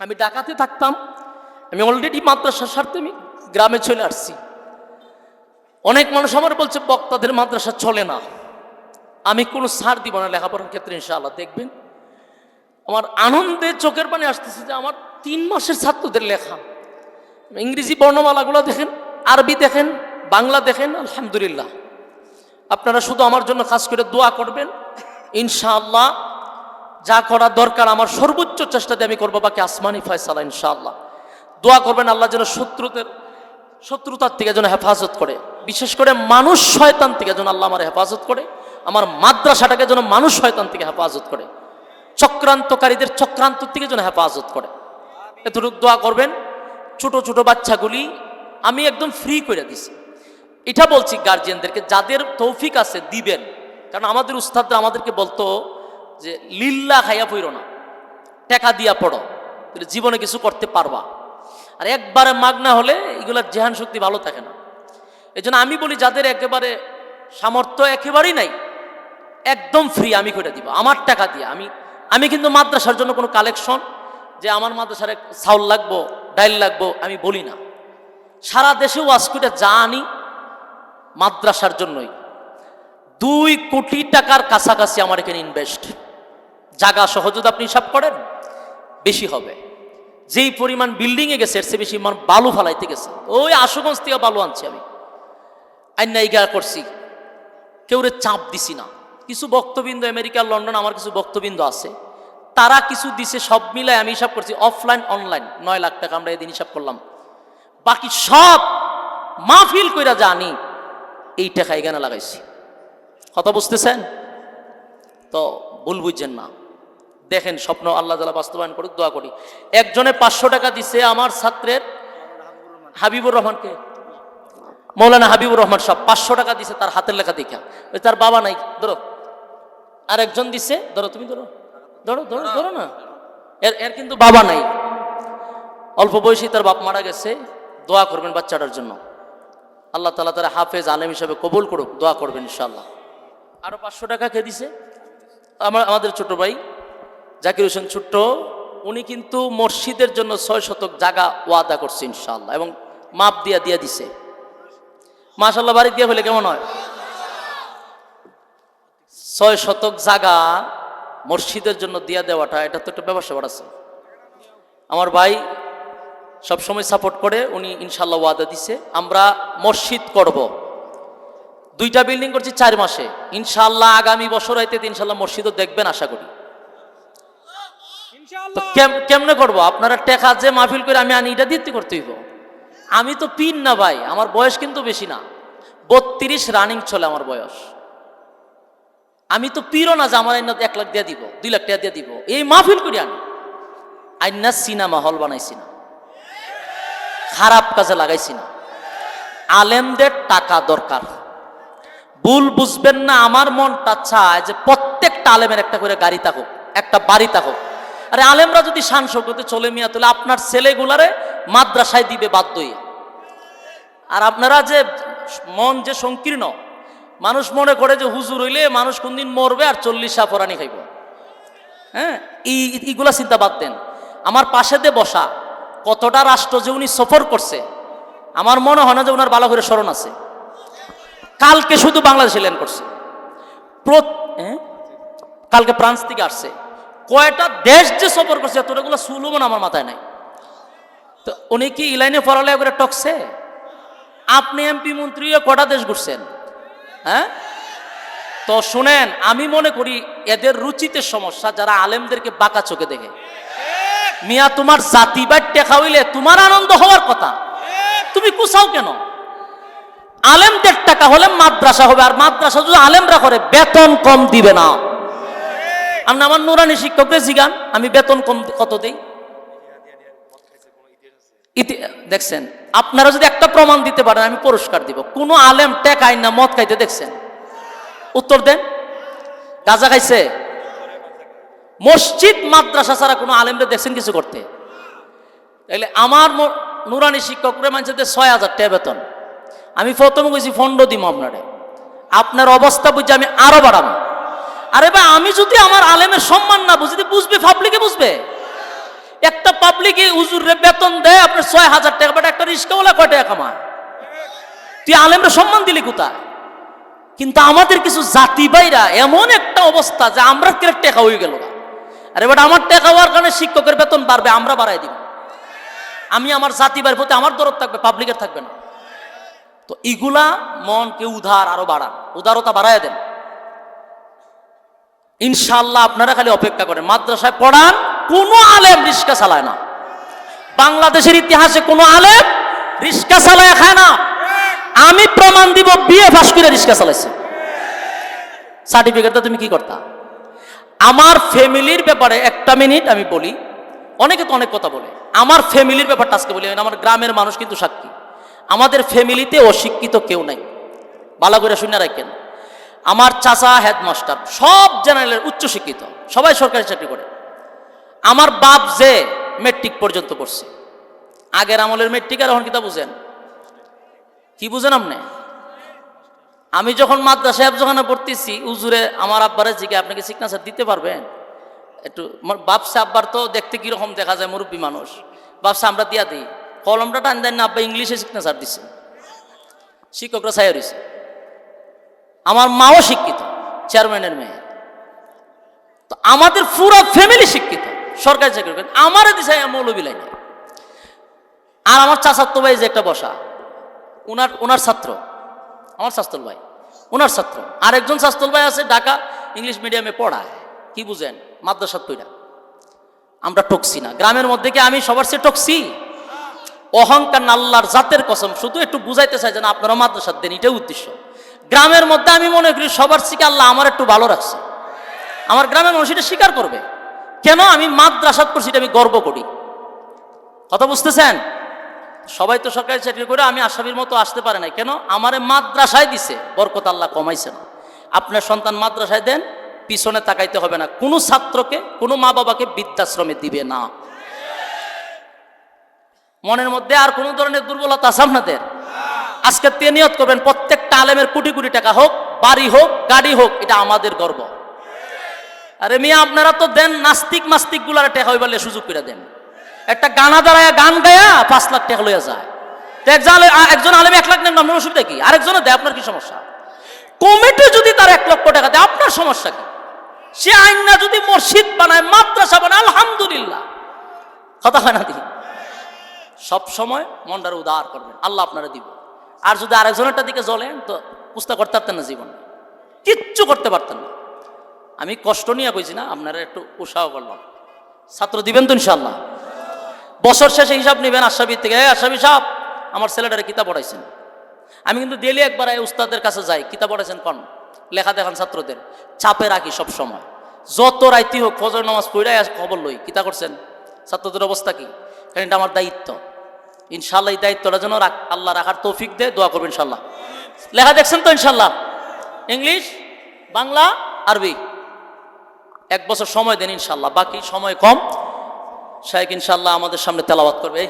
আমি ঢাকাতে থাকতাম, আমি অলরেডি মাদ্রাসার স্বার্থে আমি গ্রামে চলে আসছি। অনেক মানুষ আমার বলছে, বক্তাদের মাদ্রাসা চলে না। আমি কোনো সার দিব না লেখাপড়ার ক্ষেত্রে, ইনশাআল্লাহ। দেখবেন, আমার আনন্দে চোখের পানি আসতেছে যে আমার তিন মাসের ছাত্রদের লেখা। ইংরেজি বর্ণমালাগুলো দেখেন, আরবি দেখেন, বাংলা দেখেন, আলহামদুলিল্লাহ। আপনারা শুধু আমার জন্য কাজ করে দোয়া করবেন, ইনশাআল্লাহ যা করা দরকার আমার সর্বোচ্চ চেষ্টা দিয়ে আমি করব, বাকি আসমানি ফয়সালা ইনশাআল্লাহ। দোয়া করবেন আল্লাহ যেন শত্রুদের শত্রুতার থেকে যেন হেফাজত করে। বিশেষ করে মানুষ শয়তান থেকে যেন আল্লাহ আমার হেফাজত করে, আমার মাদ্রাসাটাকে যেন মানুষ শয়তান থেকে হেফাজত করে, চক্রান্তকারীদের চক্রান্ত থেকে যেন হেফাজত করে। এতটুকু দোয়া করবেন, ছোট ছোট বাচ্চাগুলি আমি একদম ফ্রি করে দিছি। এটা বলছি গার্জিয়ানদেরকে যাদের তৌফিক আছে দিবেন। কারণ আমাদের উস্তাদরা আমাদেরকে বলতো যে লিল্লা খাইয়া পইরো না টাকা দিয়া পড়ো, তাহলে জীবনে কিছু করতে পারবা। আর একবারে মাগনা হলে এগুলার জেহান শক্তি ভালো থাকে না। এই আমি বলি, যাদের একেবারে সামর্থ্য একেবারেই নাই, একদম ফ্রি আমি করে দিব, আমার টাকা দিয়ে। আমি আমি কিন্তু মাদ্রাসার জন্য কোনো কালেকশন যে আমার মাদ্রাসার চাউল লাগবো, ডাইল লাগবো, আমি বলি না। সারা দেশে ওয়াজ করে যা আনি মাদ্রাসার জন্যই। দুই কোটি টাকার কাছাকাছি আমার এখানে ইনভেস্ট সহ যদি আপনি হিসাব করেন, বেশি হবে। যেই পরিমাণ বিল্ডিংয়ে গেছে, এর বেশি মান বালু ফালাইতে গেছে। ওই আশুগঞ্জ থেকে বালু আনছি আমি। আইনা ইগা করছি। কেউ রে চাপ দিছি না। কিছু বক্তবিন্দু আমেরিকা, লন্ডন, আমার কিছু বক্তবিন্দু আছে। তারা কিছু দিছে, সব মিলাই আমি হিসাব করছি অফলাইন অনলাইন নয় লাখ টাকা আমরা এদিন হিসাব করলাম। বাকি সব মাহফিল কইরা জানি এই টাকা এখানে লাগাইছি। কথা বুঝতেছেন? তো ভুল বুঝছেন না। দেখেন স্বপ্ন আল্লাহ তালা বাস্তবায়ন করুক, দোয়া করি। একজনে পাঁচশো টাকা দিছে আমার ছাত্রের হাবিবুর রহমানকে। মৌলানা হাবিবুর রহমান সব পাঁচশো টাকা দিছে তার হাতের লেখা দেখা। তার বাবা নাই, ধরো। আর একজন দিছে, ধরো তুমি ধরো। ধরো ধরো ধরো না। এর এর কিন্তু বাবা নাই। অল্প বয়সী তার বাপ মারা গেছে, দোয়া করবেন বাচ্চাটার জন্য। আল্লাহ তালা তারা হাফেজ আলেম হিসাবে কবুল করুক, দোয়া করবেন ইনশাল্লাহ আরও পাঁচশো টাকা কে দিছে? আমার, আমাদের ছোট ভাই জাকির হোসেন ছোট্ট, উনি কিন্তু মসজিদের জন্য ছয় শতক জায়গা ওয়াদা করছে ইনশাল্লাহ এবং মাপ দিয়া দিয়া দিছে। মাশাল্লাহ বাড়ি দিয়ে হলে কেমন হয়? ছয় শতক জায়গা মসজিদের জন্য দিয়া দেওয়াটা, এটা তো একটা ব্যবসা বাড়াচ্ছে আমার ভাই সবসময় সাপোর্ট করে, উনি ইনশাল্লাহ ওয়াদা দিছে, আমরা মসজিদ করব। দুইটা বিল্ডিং করছি চার মাসে ইনশাল্লাহ আগামী বছর হইতে ইনশাল্লাহ মসজিদও দেখবেন আশা করি। কেমনে করব? আপনারা টেকা যে মাহফিল করে আমি আনি, এটা দিতে করতে হইব? আমি তো পিন না ভাই, আমার বয়স কিন্তু বেশি না। বত্রিশ রানিং চলে আমার বয়স। আমি তো পিরো না যে আমার আইনা এক লাখ দিয়ে দিব, দুই লাখ টাকা দিয়ে দিব। এই মাহফিল করি আনি আইনা সিনেমা হল বানাইছি না। খারাপ কাজে লাগাইছি না। আলেমদের টাকা দরকার। ভুল বুঝবেন না, আমার মনটা চায় যে প্রত্যেকটা আলেমের একটা করে গাড়ি থাকুক, একটা বাড়ি থাকুক। আরে আলেমরা যদি শান শৌকতে চলে মিয়া, তাহলে আপনার ছেলেগুলারে মাদ্রাসায় দিবে বাধ্য হইয়া। আর আপনারা যে মন যে সংকীর্ণ, মানুষ মনে করে যে হুজুর হইলে মানুষ কোনদিন মরবে আর চল্লিশ সাফরানি খাইব। হ্যাঁ? এই, এইগুলা চিন্তা বাদ দেন। আমার পাশে দিয়ে বসা, কতটা রাষ্ট্র যে উনি সফর করছে, আমার মনে হয় না যে ওনার ভালো স্মরণ আছে। কালকে শুধু বাংলাদেশে ল্যান্ড করছে। হ্যাঁ? কালকে ফ্রান্স থেকে আসছে। কয়টা দেশ যে সফর করছে, এতটাগুলো সুলভন আমার মাথায় নাই। তো উনি কি ইলাইনে পড়ালে করে টকছে? আপনি এমপি মন্ত্রী কটা দেশ ঘুরছেন? হ্যাঁ? তো শুনেন, আমি মনে করি এদের রুচিতে সমস্যা, যারা আলেমদেরকে বাঁকা চোখে দেখে। মিয়া, তোমার জাতি বা টেকা হইলে তোমার আনন্দ হওয়ার কথা। তুমি কুসাও কেন? আলেমদের টাকা হলে মাদ্রাসা হবে, আর মাদ্রাসা যদি আলেমরা করে, বেতন কম দিবে না। আমি আমার নুরানি শিক্ষকদের জিগান, আমি বেতন কম কত দেই? দেখছেন, আপনারা যদি একটা প্রমাণ দিতে পারেন, আমি পুরস্কার দিব। কোনো আলেম টেকাই না, মদ খাইতে দেখছেন? উত্তর দেন। গাজা খাইছে? মসজিদ, মাদ্রাসা ছাড়া কোনো আলেমদের দেখছেন কিছু করতে? তাইলে আমার নুরানি শিক্ষকরা যে ছয় হাজার টাকা বেতন। আমি প্রথমে কইছি, ফন্ড দিব আপনারে। আপনার অবস্থা বুঝে আমি আরও বাড়াবো। আরে ভাই, আমি যদি আমার আলেমের সম্মান না বুঝি বুঝবে পাবলিকে বুঝবে। একটা পাবলিকে উজুরে বেতন দেয়, আপনার ছয় হাজার টাকা বাট একটা রিস্কাওয়ালা কয় টাকা কামায়? তুই আলেমরা সম্মান দিলি কোথায়? কিন্তু আমাদের কিছু জাতি বাইরা এমন একটা অবস্থা যে আমরা কেন টেকা হয়ে গেল আরে বাট আমার টেকা হওয়ার কারণে শিক্ষকের বেতন বাড়বে, আমরা বাড়াই দিব। আমি আমার জাতি বাইর প্রতি আমার দরদ থাকবে পাবলিকের থাকবে না। তো এগুলা মনকে উধার আরও বাড়ান, উদারতা বাড়ায় দেন। ইনশাল্লাহ আপনারা খালি অপেক্ষা করেন। মাদ্রাসায় পড়ান, কোনো আলেম রিস্কা চালায় না। বাংলাদেশের ইতিহাসে কোনো আলেম রিস্কা চালায় খায় না। আমি প্রমাণ দিব বিয়ে পাস করে রিস্কা চালাইছে। সার্টিফিকেটটা তুমি কি করতা? আমার ফ্যামিলির ব্যাপারে একটা মিনিট আমি বলি। অনেকে তো অনেক কথা বলে। আমার ফ্যামিলির ব্যাপারটা আজকে বলি। আমার গ্রামের মানুষ কিন্তু সাক্ষী। আমাদের ফ্যামিলিতে অশিক্ষিত কেউ নাই। ভালো করে শুনে রাখেন। আমার চাচা হেডমাস্টার, সব জেনারেলের উচ্চশিক্ষিত, সবাই সরকারি চাকরি করে। আমার বাপ যে মেট্রিক পর্যন্ত পড়ছে, আগের আমলের মেট্রিক আর এখন কিতা বুঝেন? কি বুঝেন আপনি? আমি যখন মাদ্রাসা যখন পড়তেছি উজুরে আমার আব্বারে জিগে আপনি কি সিগনেচার দিতে পারবেন? একটু বাপসা আব্বার তো দেখতে কীরকম দেখা যায়, মুরব্বী মানুষ। বাপসা আমরা দিয়া দিই। কলমটা টান দেন না, আব্বা ইংলিশে সিগনেচার দিচ্ছে শিক্ষকরা ছায়া রয়েছে আমার মাও শিক্ষিত চেয়ারম্যানের মেয়ে। তো আমাদের পুরো ফ্যামিলি শিক্ষিত, সরকারি চাকরি করেন আমারও দিছে মৌলবী লাইনে। আর আমার চাচাতো ভাই যে একটা বসা ওনার ওনার ছাত্র, আমার শাস্তল ভাই ওনার ছাত্র। আরেকজন শাস্তল ভাই আছে, ঢাকা ইংলিশ মিডিয়ামে পড়ায়, কি বুঝেন? মাদ্রাসাত পইরা আমরা টকছি না। গ্রামের মধ্যে কি আমি সবার চেয়ে টকছি অহংকার না, আল্লাহর জাতের কসম, শুধু একটু বুঝাইতে চাই যেন আপনারা মাদ্রাসাত দেন, এটাই উদ্দেশ্য। গ্রামের মধ্যে আমি মনে করি সবার থেকে আল্লাহ আমার একটু ভালো রাখছে। আমার গ্রামের মানুষ এটা স্বীকার করবে। কেন আমি মাদ্রাসাত করছি আমি গর্ব করি? কথা বুঝতেছেন? সবাই তো সরকারি চাকরি করে, আমি আসামির মতো আসতে পারে নাই। কেন? আমারে মাদ্রাসায় দিছে, বরকত আল্লাহ কমাইছে না। আপনার সন্তান মাদ্রাসায় দেন, পিছনে তাকাইতে হবে না। কোনো ছাত্রকে, কোনো মা বাবাকে বৃদ্ধাশ্রমে দিবে না। মনের মধ্যে আর কোনো ধরনের দুর্বলতা আছে আপনাদের? আজকে তে নিয়ত করবেন, প্রত্যেকটা আলেমের কোটি কোটি টাকা হোক, বাড়ি হোক, গাড়ি হোক, এটা আমাদের গর্ব। আরে মিয়া, আপনারা তো দেন, নাস্তিক মাস্তিকগুলার টাকা হইবালে সুযোগ করে দেন। একটা গানা দাঁড়ায়, গান গায়া পাঁচ লাখ টাকা লইয়া যায়। একজন আলেম এক লাখ নেন, আপনার অসুবিধা কি? আরেকজনে দেয়, আপনার কি সমস্যা? কমিটি যদি তার এক লক্ষ টাকা দেয়, আপনার সমস্যা কি? সে আইনা যদি মসজিদ বানায়, মাদ্রাসা বানায়, আলহামদুলিল্লাহ। কথা হয় না দেখি সব সময় মনটার উদার করবেন, আল্লাহ আপনারা দিব। আর যদি আরেকজনেরটা দিকে জ্বলেন, তো পুস্তা করতে পারতেন না জীবন কিচ্ছু করতে পারতেন না। আমি কষ্ট নিয়ে কইছি না, আপনারা একটু উৎসাহ করলাম। ছাত্র দিবেন তো ইনশাল্লাহ বছর শেষে হিসাব নেবেন আশাবি থেকে আশাবি সাহেব, আমার ছেলেটারে কিতাব পড়াইছেন। আমি কিন্তু ডেলি একবার উস্তাদের কাছে যাই, কিতাব পড়াইছেন কন? লেখা দেখান ছাত্রদের। চাপে রাখি সব সময় যত রাইতি হোক ফজর নামাজ পড়াই খবর লই, কিতা করছেন? ছাত্রদের অবস্থা কি? কারণ এটা আমার দায়িত্ব। ইনশাল্লাহ এই দায়িত্বটা যেন আল্লাহ রাখার তৌফিক দেয়, দোয়া করবেন ইনশাল্লাহ লেখা দেখছেন তো ইনশাল্লাহ ইংলিশ, বাংলা, আরবি। এক বছর সময় দেন ইনশাল্লাহ বাকি সময় কম। শাহেক ইনশাল্লাহ আমাদের সামনে তেলাবাদ করবে। এই।